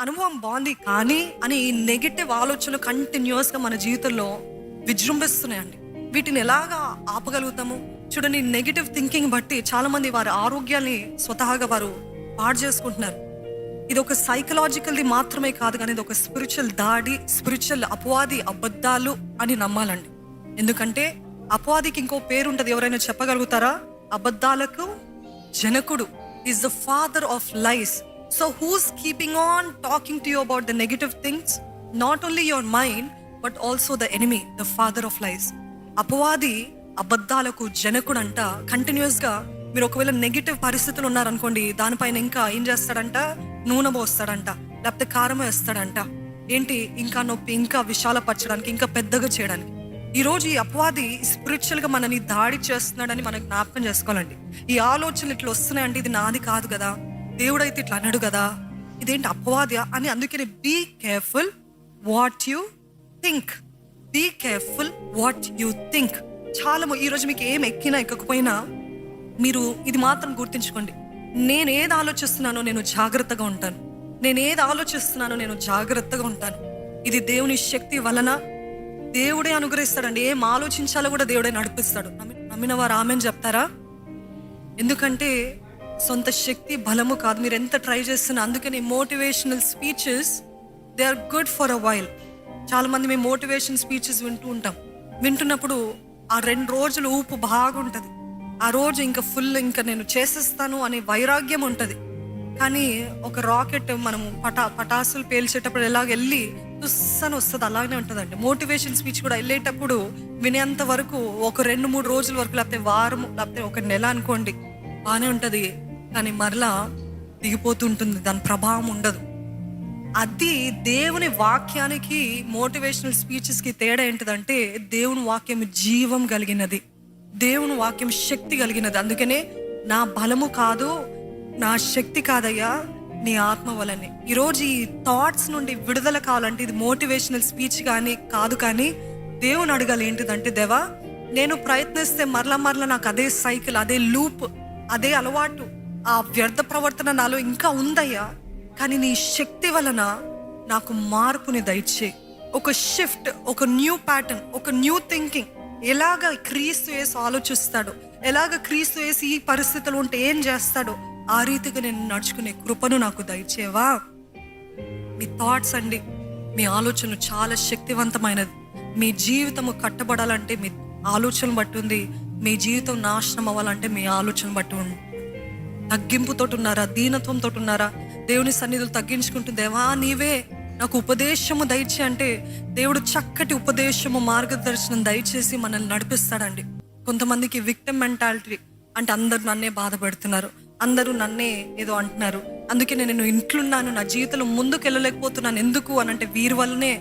అనుభవం బాగుంది కానీ అని ఈ నెగిటివ్ ఆలోచనలు కంటిన్యూస్గా మన జీవితంలో విజృంభిస్తున్నాయండి. వీటిని ఎలాగా ఆపగలుగుతాము? చూడండి నెగిటివ్ థింకింగ్ బట్టి చాలామంది వారి ఆరోగ్యాన్ని స్వతహాగా వారు పాడు చేసుకుంటున్నారు. ఇది ఒక సైకలాజికల్ది మాత్రమే కాదు కానీ ఇది ఒక స్పిరిచువల్ దాడి స్పిరిచువల్ అపవాది అబద్ధాలు అని నమ్మాలండి. ఎందుకంటే అపవాదికి ఇంకో పేరు ఉంటుంది. ఎవరైనా చెప్పగలుగుతారా? అబద్ధాలకు జనకుడు. Is the father of life so who's keeping on talking to you about the negative things not only your mind but also the enemy the father of life అపవాది అబద్ధాలకు జనకుడు అంట కంటిన్యూస్గా మీరు ఒకవేళ నెగిటివ్ పరిస్థితులు ఉన్నారనుకోండి దానిపైన ఇంకా ఏం చేస్తాడంట? నూనె పోస్తాడంట. లేకపోతే కారం వేస్తాడంట. ఏంటి? ఇంకా నొప్పి ఇంకా విశాలపరచడానికి ఇంకా పెద్దగా చేయడానికి. ఈరోజు ఈ అపవాది స్పిరిచువల్గా మనని దాడి చేస్తున్నాడని మనం జ్ఞాపకం చేసుకోవాలండి. ఈ ఆలోచనలు ఇట్లా వస్తున్నాయంటే ఇది నాది కాదు కదా. దేవుడైతే ఇట్లా అన్నాడు కదా ఇదేంటి అపవాది అని అందుకని be careful what you think be careful what you think చాలా ఈరోజు మీకు ఏం ఎక్కినా ఎక్కకపోయినా మీరు ఇది మాత్రం గుర్తుంచుకోండి. నేను ఏది ఆలోచిస్తున్నానో నేను జాగ్రత్తగా ఉంటాను. నేను ఏది ఆలోచిస్తున్నానో నేను జాగ్రత్తగా ఉంటాను. ఇది దేవుని శక్తి వలన దేవుడే అనుగ్రహిస్తాడండి. ఏం ఆలోచించాలో కూడా దేవుడే నడిపిస్తాడు. నమ్మిన వారు ఆమెను చెప్తారా? ఎందుకంటే సొంత శక్తి బలము కాదు. మీరు ఎంత ట్రై చేస్తున్నా అందుకని motivational speeches they are good for a while చాలామంది మేము మోటివేషన్ స్పీచెస్ వింటూ ఉంటాం. వింటున్నప్పుడు ఆ రెండు రోజులు ఊపు బాగుంటుంది. ఆ రోజు ఇంకా ఫుల్ ఇంకా నేను చేసేస్తాను అనే వైరాగ్యం ఉంటుంది. కానీ ఒక రాకెట్ మనము పటా పటాసులు పేల్చేటప్పుడు ఎలాగ వెళ్ళి తుస్సని వస్తుంది. అలాగనే ఉంటుందండి. మోటివేషన్ స్పీచ్ కూడా వెళ్ళేటప్పుడు వినేంత వరకు ఒక రెండు మూడు రోజుల వరకు లేకపోతే వారం లేకపోతే ఒక నెల అనుకోండి బాగానే ఉంటుంది. కానీ మరలా దిగిపోతుంటుంది. దాని ప్రభావం ఉండదు. అది దేవుని వాక్యానికి మోటివేషనల్ స్పీచెస్కి తేడా ఏంటిదంటే దేవుని వాక్యం జీవం కలిగినది. దేవుని వాక్యం శక్తి కలిగినది. అందుకనే నా బలము కాదు నా శక్తి కాదయ్యా నీ ఆత్మ వలనే. ఈరోజు ఈ థాట్స్ నుండి విడుదల కావాలంటే ఇది మోటివేషనల్ స్పీచ్ కానీ కాదు కానీ దేవుని అడగాలి ఏంటిదంటే దేవా నేను ప్రయత్నిస్తే మరల మరల నాకు అదే సైకిల్ అదే లూప్ అదే అలవాటు ఆ వ్యర్థ ప్రవర్తన నాలో ఇంకా ఉందయ్యా. కానీ నీ శక్తి వలన నాకు మార్పుని దయచే ఒక షిఫ్ట్ ఒక న్యూ ప్యాటర్న్ ఒక న్యూ థింకింగ్ ఎలాగ క్రీస్తు వేసి ఆలోచిస్తాడో ఎలాగ క్రీస్తు వేసి ఈ పరిస్థితులు ఉంటే ఏం చేస్తాడో ఆ రీతిగా నేను నడుచుకునే కృపను నాకు దయచేవా? మీ థాట్స్ అండి మీ ఆలోచనలు చాలా శక్తివంతమైనది. మీ జీవితము కట్టబడాలంటే మీ ఆలోచన బట్టి ఉంది మీ జీవితం నాశనం అవ్వాలంటే మీ ఆలోచన బట్టి ఉంది. తగ్గింపుతో ఉన్నారా దీనత్వంతో ఉన్నారా దేవుని సన్నిధులు తగ్గించుకుంటూ దేవా నీవే నాకు ఉపదేశము దయచే అంటే దేవుడు చక్కటి ఉపదేశము మార్గదర్శనం దయచేసి మనల్ని నడిపిస్తాడండి. కొంతమందికి విక్టిమ్ మెంటాలిటీ అంటే అందరు నన్నే బాధపడుతున్నారు. అందరూ నన్నే ఏదో అంటున్నారు. అందుకే నేను ఇంట్లున్నాను నా జీవితంలో ముందుకు వెళ్ళలేకపోతున్నాను ఎందుకు అని అంటే వీరి వల్లనే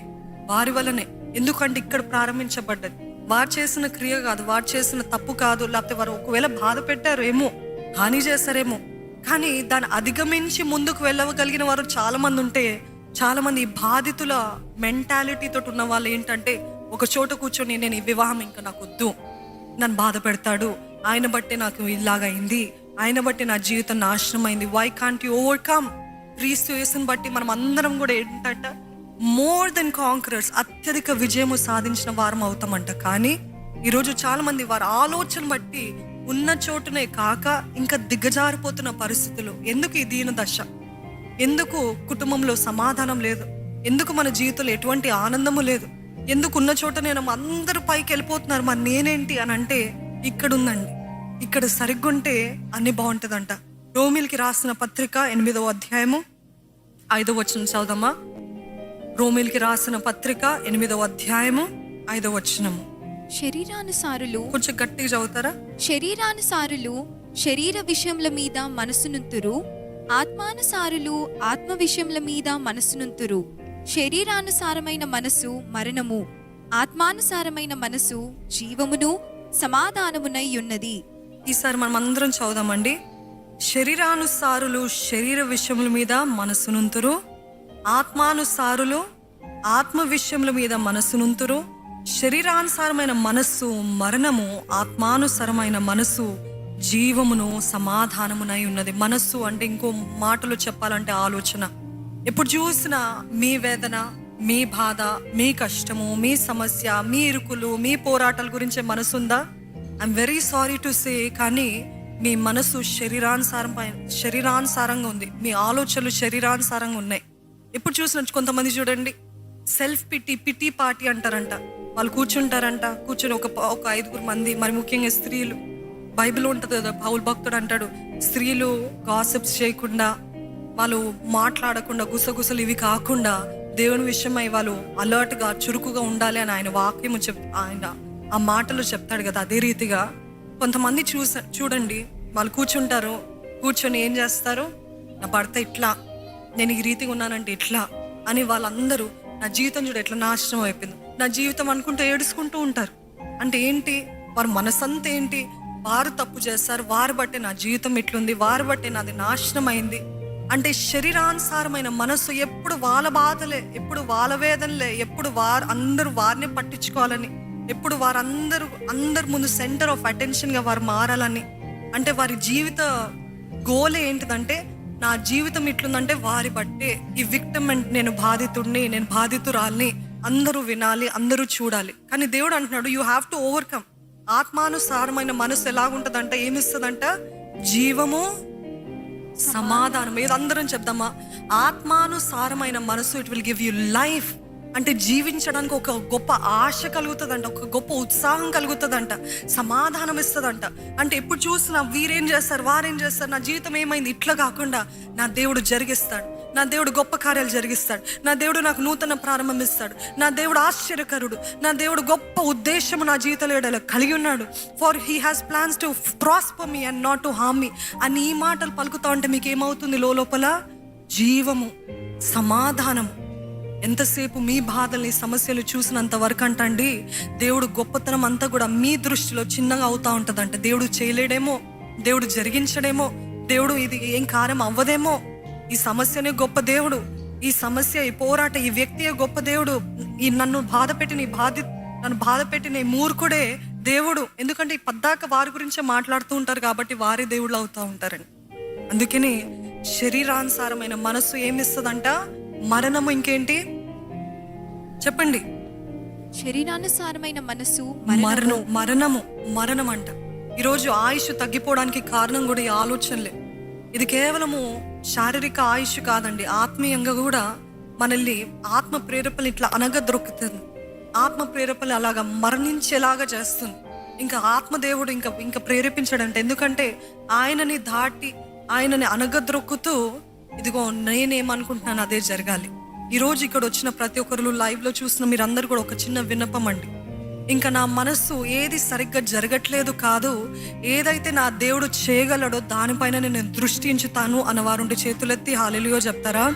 వారి వల్లనే. ఎందుకంటే ఇక్కడ ప్రారంభించబడ్డది. వారు చేసిన క్రియ కాదు వారు చేసిన తప్పు కాదు లేకపోతే వారు ఒకవేళ బాధ పెట్టారు ఏమో హాని చేస్తారేమో. కానీ దాన్ని అధిగమించి ముందుకు వెళ్ళగలిగిన వారు చాలామంది ఉంటే చాలామంది బాధితుల మెంటాలిటీతో ఉన్న వాళ్ళు ఏంటంటే ఒక చోట కూర్చొని నేను ఈ వివాహం ఇంకా నాకు వద్దు. నన్ను బాధ పెడతాడు. ఆయన బట్టి నాకు ఇలాగైంది ఆయన బట్టి నా జీవితం నాశనం అయింది. వై కాంట్ యూ ఓవర్కమ్ క్రీస్తు యేసుని బట్టి మనం అందరం కూడా ఏంటంట మోర్ దెన్ కాంకరర్స్ అత్యధిక విజయము సాధించిన వారం అవుతామంట. కానీ ఈరోజు చాలామంది వారి ఆలోచన బట్టి ఉన్న చోటునే కాక ఇంకా దిగజారిపోతున్న పరిస్థితులు. ఎందుకు ఈ దీన దశ? ఎందుకు కుటుంబంలో సమాధానం లేదు? ఎందుకు మన జీవితంలో ఎటువంటి ఆనందము లేదు? ఎందుకు ఉన్న చోట నేను అందరూ పైకి వెళ్ళిపోతున్నారు? మరి నేనేంటి అని అంటే ఇక్కడ ఉందండి ఇక్కడ సరిగ్గుంటే అన్ని బాగుంటుందంట. రోమిల్కి రాసిన పత్రిక ఎనిమిదవ అధ్యాయము ఐదవ వచనం చదువుదామా? రోమిల్కి రాసిన పత్రిక ఎనిమిదవ అధ్యాయము ఐదవ వచనము. శరీరానుసారులు కొంచెం గట్టిగా చదువుతారా? శరీరానుసారులు శరీర విషయముల మీద మనసునుంతురు ఆత్మానుసారులు ఆత్మ విషయముల మీద మనసునుంతురు. శరీరానుసారమైన మనసు మరణము ఆత్మానుసారమైన మనసు జీవమును సమాధానమునై ఉన్నది. ఈసారి మనం అందరం చదుదామండి శరీరానుసారులు శరీర విషయముల మీద మనసునుంతురు ఆత్మానుసారులు ఆత్మ విషయముల మీద మనసునుంతురు శరీరానుసారమైన మనస్సు మరణము ఆత్మానుసారమైన మనస్సు జీవమును సమాధానమునై ఉన్నది. మనస్సు అంటే ఇంకో మాటలు చెప్పాలంటే ఆలోచన. ఎప్పుడు చూసినా మీ వేదన మీ బాధ మీ కష్టము మీ సమస్య మీ ఇరుకులు మీ పోరాటాల గురించే మనసుందా? I'm very sorry to say కానీ మీ మనసు శరీరానుసారం పైన శరీరానుసారంగా ఉంది. మీ ఆలోచనలు శరీరానుసారంగా ఉన్నాయి. ఎప్పుడు చూసిన కొంతమంది చూడండి సెల్ఫ్ పిటి పిటి పార్టీ అంటారంట. వాళ్ళు కూర్చుంటారంట. కూర్చొని ఒక ఒక ఐదుగురు మంది మరి ముఖ్యంగా స్త్రీలు. బైబిల్ ఉంటుంది కదా పౌల్ భక్తుడు అంటాడు స్త్రీలు గాసిప్స్ చేయకుండా వాళ్ళు మాట్లాడకుండా గుసగుసలు ఇవి కాకుండా దేవుని విషయమై వాళ్ళు అలర్ట్గా చురుకుగా ఉండాలి అని ఆయన వాక్యము చెప్ ఆయన ఆ మాటలు చెప్తాడు కదా అదే రీతిగా. కొంతమంది చూస చూడండి వాళ్ళు కూర్చుంటారు. కూర్చొని ఏం చేస్తారు? నా భర్త ఇట్లా నేను ఈ రీతిగా ఉన్నానంటే ఇట్లా అని వాళ్ళందరూ నా జీవితం చూడు ఎట్లా నాశనం అయిపోయింది. నా జీవితం అనుకుంటూ ఏడుచుకుంటూ ఉంటారు. అంటే ఏంటి? వారి మనసంతా ఏంటి? వారు తప్పు చేస్తారు. వారు బట్టే నా జీవితం ఇట్లుంది. వారు బట్టే నాది నాశనం అయింది. అంటే శరీరానుసారమైన మనసు ఎప్పుడు వాళ్ళ బాధలే ఎప్పుడు వాళ్ళ వేదనలే ఎప్పుడు వారు అందరూ వారిని పట్టించుకోవాలని ఎప్పుడు వారందరూ అందరి ముందు సెంటర్ ఆఫ్ అటెన్షన్గా వారు మారాలని. అంటే వారి జీవిత గోల్ ఏంటిదంటే నా జీవితం ఇట్లుందంటే వారి బట్టే ఈ విక్టమ్ నేను బాధితుడిని నేను బాధితురాల్ని అందరూ వినాలి అందరూ చూడాలి. కానీ దేవుడు అంటున్నాడు యూ హ్యావ్ టు ఓవర్కమ్ ఆత్మానుసారమైన మనసు ఎలాగుంటుందంట ఏమిస్తుందంట? జీవము సమాధానం ఏదందరం చెప్దామా? ఆత్మానుసారమైన మనసు it will give you life అంటే జీవించడానికి ఒక గొప్ప ఆశ కలుగుతుందంట ఒక గొప్ప ఉత్సాహం కలుగుతుందంట సమాధానం ఇస్తుందంట. అంటే ఎప్పుడు చూసినా వీరేం చేస్తారు వారేం చేస్తారు నా జీవితం ఏమైంది ఇట్లా కాకుండా నా దేవుడు జరిగిస్తాడు నా దేవుడు గొప్ప కార్యాలు జరిగిస్తాడు నా దేవుడు నాకు నూతన ప్రారంభం ఇస్తాడు నా దేవుడు ఆశ్చర్యకరుడు నా దేవుడు గొప్ప ఉద్దేశము నా జీవితంలో ఏడలో కలిగి ఉన్నాడు. For he has plans to prosper me and not to harm me అని ఈ మాటలు పలుకుతా ఉంటే మీకు ఏమవుతుంది లోపల జీవము సమాధానము. ఎంతసేపు మీ బాధల్ని సమస్యలు చూసినంత వరకు అంటండి దేవుడు గొప్పతనం అంతా కూడా మీ దృష్టిలో చిన్నగా అవుతా ఉంటుందంట. దేవుడు చేయలేడేమో దేవుడు జరిగించడేమో దేవుడు ఇది ఏం కార్యం అవ్వదేమో. ఈ సమస్యనే గొప్ప దేవుడు. ఈ సమస్య ఈ పోరాట ఈ వ్యక్తియే గొప్ప దేవుడు? ఈ నన్ను బాధ పెట్టిన ఈ బాధి నన్ను బాధ పెట్టిన ఈ మూర్ఖుడే దేవుడు. ఎందుకంటే ఈ పద్దాక వారి గురించే మాట్లాడుతూ ఉంటారు కాబట్టి వారే దేవుళ్ళు అవుతా ఉంటారని. అందుకని శరీరానుసారమైన మనస్సు ఏమిస్తుందంట మరణము ఇంకేంటి? చెప్పండి. శరీరానుసారమైన మనసు మరణం మరణము మరణం అంట ఈరోజు ఆయుష్ తగ్గిపోవడానికి కారణం కూడా ఈ ఆలోచనలే. ఇది కేవలము శారీరక ఆయుష్ కాదండి ఆత్మీయంగా కూడా మనల్ని ఆత్మ ప్రేరేపణ ఇట్లా అనగద్రొక్కుతుంది ఆత్మ ప్రేరేపణ అలాగా మరణించేలాగా చేస్తుంది. ఇంకా ఆత్మదేవుడు ఇంకా ఇంకా ప్రేరేపించాడంట. ఎందుకంటే ఆయనని దాటి ఆయనని అనగద్రొక్కుతూ ఇదిగో నేనేమనుకుంటున్నాను అదే జరగాలి. ఈరోజు ఇక్కడ వచ్చిన ప్రతి ఒక్కరు లైవ్లో చూసిన మీరందరూ కూడా ఒక చిన్న విన్నపం అండి. ఇంకా నా మనస్సు ఏది సరిగ్గా జరగట్లేదు కాదు ఏదైతే నా దేవుడు చేయగలడో దానిపైన నేను దృష్టి ఉంచుతాను అన్నవారుండి చేతులెత్తి హాలిలియో చెప్తారా?